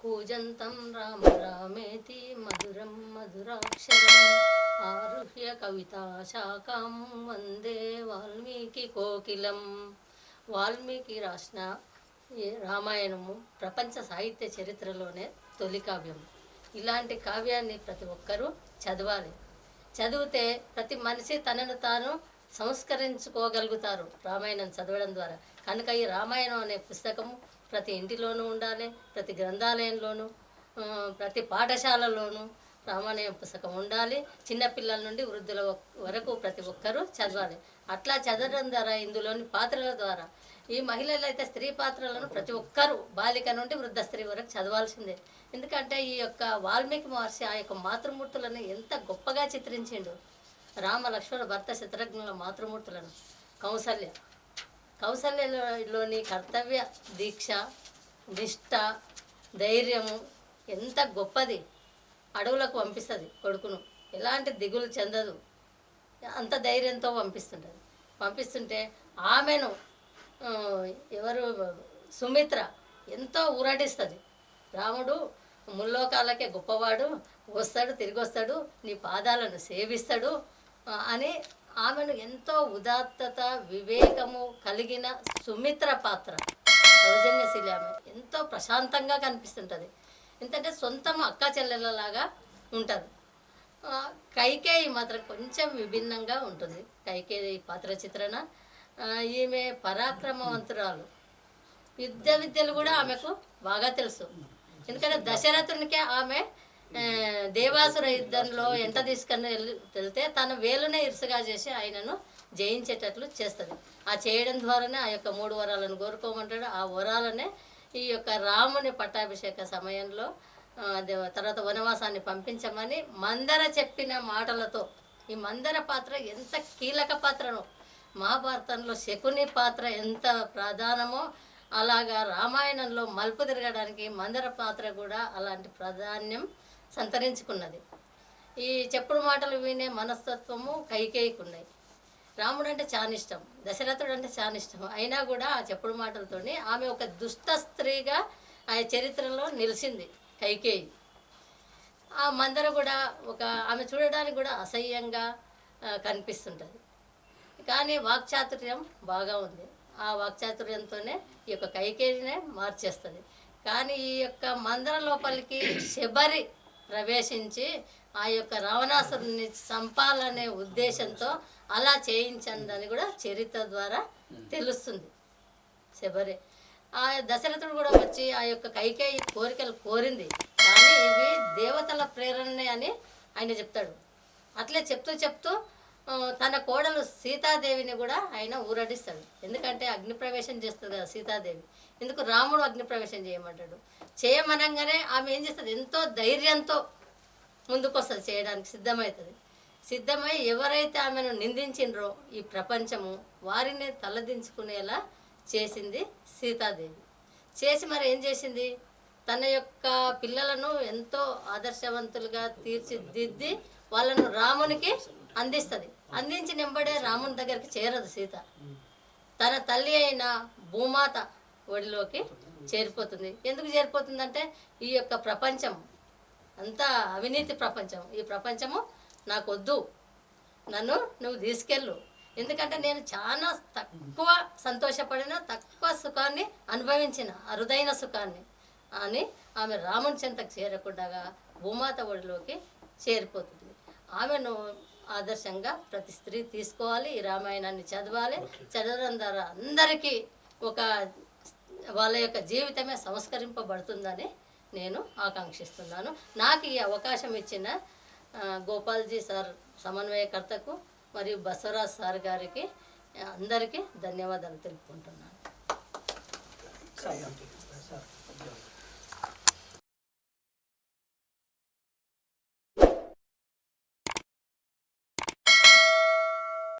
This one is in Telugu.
కూజంతం రామ రామేతి మధురం మధురాక్షరం ఆరుహ్య కవితా శాఖం వందే వాల్మీకి కోకిలం. వాల్మీకి రాసిన రామాయణము ప్రపంచ సాహిత్య చరిత్రలోనే తొలి కావ్యం. ఇలాంటి కావ్యాన్ని ప్రతి ఒక్కరూ చదవాలి. చదివితే ప్రతి మనిషి తనను తాను సంస్కరించుకోగలుగుతారు రామాయణం చదవడం ద్వారా. కనుక ఈ రామాయణం అనే పుస్తకము ప్రతి ఇంటిలోనూ ఉండాలి ప్రతి గ్రంథాలయంలోనూ ప్రతి పాఠశాలలోనూ రామాయణం పుస్తకం ఉండాలి. చిన్నపిల్లల నుండి వృద్ధుల వరకు ప్రతి ఒక్కరూ చదవాలి. అట్లా చదవడం ద్వారా ఇందులోని పాత్రల ద్వారా ఈ మహిళలు అయితే స్త్రీ పాత్రలను ప్రతి ఒక్కరూ బాలిక నుండి వృద్ధ స్త్రీ వరకు చదవాల్సిందే. ఎందుకంటే ఈ యొక్క వాల్మీకి మహర్షి ఆ యొక్క మాతృమూర్తులను ఎంత గొప్పగా చిత్రించిండు. రామ లక్ష్మణ భర్త శత్రుఘ్నుల మాతృమూర్తులను. కౌసల్య. కౌసల్యలోని కర్తవ్య దీక్ష నిష్ట ధైర్యము ఎంత గొప్పది. అడవులకు పంపిస్తుంది కొడుకును. ఎలాంటి దిగులు చెందదు. అంత ధైర్యంతో పంపిస్తుంటుంది. పంపిస్తుంటే ఆమెను ఎవరు సుమిత్ర ఎంతో ఊరటిస్తుంది. రాముడు ముల్లోకాలకే గొప్పవాడు వస్తాడు తిరిగి వస్తాడు నీ పాదాలను సేవిస్తాడు అని ఆమెను ఎంతో ఉదాత్తత వివేకము కలిగిన సుమిత్ర పాత్ర. సౌజన్యశీలి ఆమె. ఎంతో ప్రశాంతంగా కనిపిస్తుంటుంది. ఎందుకంటే సొంతం అక్క చెల్లెలలాగా ఉంటారు కైకేయి మాత్రం కొంచెం విభిన్నంగా ఉంటుంది. కైకేయి పాత్ర చిత్రణ. ఈమె పరాక్రమవంతురాలు. యుద్ధ విద్యలు కూడా ఆమెకు బాగా తెలుసు. ఎందుకంటే దశరథునికే ఆమె దేవాసుర యుద్ధంలో ఎంట తీసుకుని వెళ్తే తన వేలునే ఇరుసగా చేసి ఆయనను జయించేటట్లు చేస్తుంది. ఆ చేయడం ద్వారానే ఆ యొక్క మూడు వరాలను కోరుకోమంటాడు. ఆ వరాలనే ఈ యొక్క రాముని పట్టాభిషేక సమయంలో తర్వాత వనవాసాన్ని పంపించమని మందర చెప్పిన మాటలతో ఈ మందర పాత్ర ఎంత కీలక పాత్రనో. మహాభారతంలో శకుని పాత్ర ఎంత ప్రధానమో అలాగా రామాయణంలో మలుపు తిరగడానికి మందర పాత్ర కూడా అలాంటి ప్రాధాన్యం సంతరించుకున్నది. ఈ చెప్పుడు మాటలు వినే మనస్తత్వము కైకేయికున్నాయి రాముడు అంటే చాలా ఇష్టం దశరథుడు అంటే చాలా ఇష్టం అయినా కూడా ఆ చెప్పుడు మాటలతోనే ఆమె ఒక దుష్ట స్త్రీగా ఆ చరిత్రలో నిలిచింది కైకేయి. ఆ మందర కూడా ఒక ఆమె చూడడానికి కూడా అసహ్యంగా కనిపిస్తుంటుంది. కానీ వాక్చాతుర్యం బాగా ఉంది. ఆ వాక్చాతుర్యంతోనే ఈ యొక్క కైకేయినే మార్చేస్తుంది. కానీ ఈ యొక్క మందర లోపలికి శబరి ప్రవేశించి ఆ యొక్క రావణాసురుని చంపాలనే ఉద్దేశంతో అలా చేయించిందని కూడా చరిత్ర ద్వారా తెలుస్తుంది. శబరి. ఆ దశరథుడు కూడా వచ్చి ఆ యొక్క కైకేయి కోరికలు కోరింది. కానీ ఇవి దేవతల ప్రేరణనే అని ఆయన చెప్తాడు. అట్లే చెప్తూ చెప్తూ తన కోడలు సీతాదేవిని కూడా ఆయన ఊరడిస్తాడు. ఎందుకంటే అగ్నిప్రవేశం చేస్తుంది కదా సీతాదేవి. ఎందుకు రాముడు అగ్నిప్రవేశం చేయమంటాడు? చేయమనంగానే ఆమె ఏం చేస్తుంది? ఎంతో ధైర్యంతో ముందుకొస్తుంది చేయడానికి సిద్ధమవుతుంది. సిద్ధమై ఎవరైతే ఆమెను నిందించిండ్రో ఈ ప్రపంచము వారిని తలదించుకునేలా చేసింది సీతాదేవి. చేసి మరి ఏం చేసింది? తన యొక్క పిల్లలను ఎంతో ఆదర్శవంతులుగా తీర్చిదిద్ది వాళ్ళను రామునికి అందిస్తుంది. అందించి నింబడే రాముని దగ్గరికి చేరదు సీత. తన తల్లి అయిన భూమాత ఒడిలోకి చేరిపోతుంది. ఎందుకు చేరిపోతుందంటే ఈ యొక్క ప్రపంచం అంతా అవినీతి ప్రపంచం. ఈ ప్రపంచము నాకు వద్దు నన్ను నువ్వు తీసుకెళ్ళు. ఎందుకంటే నేను చాలా తక్కువ సంతోషపడిన తక్కువ సుఖాన్ని అనుభవించిన అరుదైన సుఖాన్ని అని ఆమె రాముని చెంతకు చేరకుండా భూమాత ఒడిలోకి చేరిపోతుంది. ఆమెను ఆదర్శంగా ప్రతి స్త్రీ తీసుకోవాలి ఈ రామాయణాన్ని చదవాలి. చదవడం ద్వారా అందరికీ ఒక వాళ్ళ యొక్క జీవితమే సంస్కరింపబడుతుందని నేను ఆకాంక్షిస్తున్నాను. నాకు ఈ అవకాశం ఇచ్చిన గోపాల్జీ సార్ సమన్వయకర్తకు మరియు బసవరాజ్ సార్ గారికి అందరికీ ధన్యవాదాలు తెలుపుకుంటున్నాను.